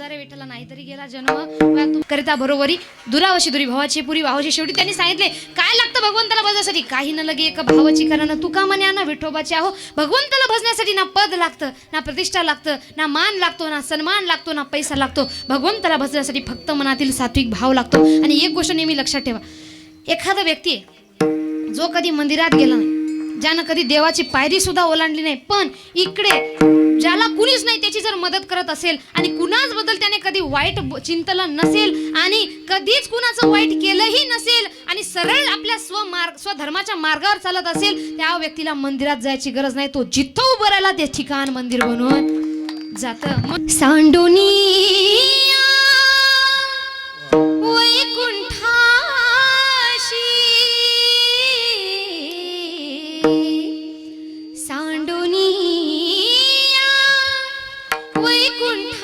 वर्षी विठ्ठला नाहीतरी गेला जन्म. करिता बरोबरी. दुरावशी दुरी भावाची पुरी भावाची शेवटी त्यांनी सांगितले काय लागतं भगवंताला भजण्यासाठी काही न लगे एक भावाची कारण. तुका म्हणे ना विठोबाची आहो? भगवंताला भजण्यासाठी ना पद लागतं ना प्रतिष्ठा लागतं ना मान लागतो ना सन्मान लागतो ना पैसा लागतो. भगवंताला भजण्यासाठी फक्त मनातील सात्विक भाव लागतो. आणि एक गोष्ट नेहमी लक्षात ठेवा. एखादा व्यक्ती जो कधी मंदिरात गेला नाही ज्यानं कधी देवाची पायरी सुद्धा ओलांडली नाही पण इकडे ज्याला कुणीच नाही त्याची जर मदत करत असेल आणि कुणाच बद्दल त्याने कधी वाईट चिंतलं नसेल आणि कधीच कुणाचं वाईट केलंही नसेल आणि सरळ आपल्या स्वमार्ग स्वधर्माच्या मार्गावर चालत असेल त्या व्यक्तीला मंदिरात जायची गरज नाही. तो जिथं उभं राहिला ते ठिकाण मंदिर बनवून जात. सांडोनी वैकुंठासी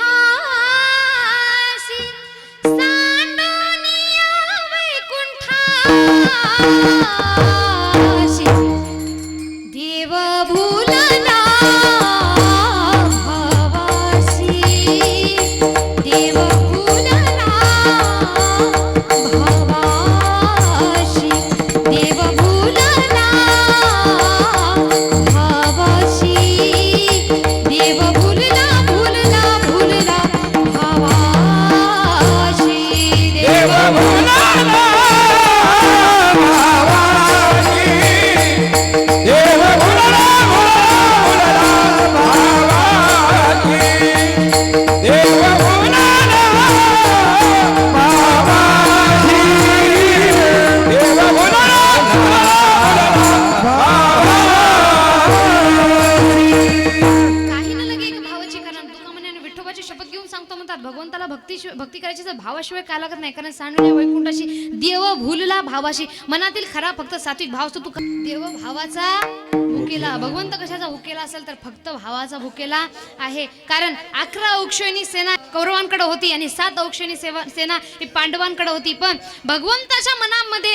म्हणतात भगवंताला भक्ती भक्ती करायची तर भावाशिवाय काय लागत नाही? कारण सांडून वैकुंठाशी देव भूलला भावाशी. मनातील खरा फक्त सात्विक भाव असतो तू देव भावाचा भुकेला. भगवंत कशाचा भुकेला असेल तर फक्त भावाचा भुकेला आहे. कारण अकरा औक्षणी सेना कौरवांकडे होती आणि सात औक्षणी सेना ही पांडवांकडे होती. पण भगवंताच्या मनामध्ये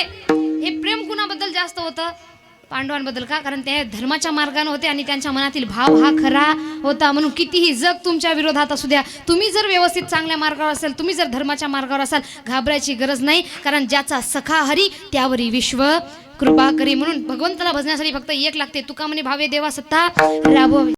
हे प्रेम कुणाबद्दल जास्त होतं? पांडवांबद्दल का? कारण ते धर्माच्या मार्गाने होते आणि त्यांच्या मनातील भाव हा खरा होता. म्हणून कितीही जग तुमच्या विरोधात असू द्या तुम्ही जर व्यवस्थित चांगल्या मार्गावर असाल तुम्ही जर धर्माच्या मार्गावर असाल घाबरायची गरज नाही. कारण ज्याचा सखा हरी त्यावरी विश्व कृपा करी. म्हणून भगवंताला भजण्यासाठी फक्त एक लागते. तुका म्हणे भावे देवा सत्ता राबवावी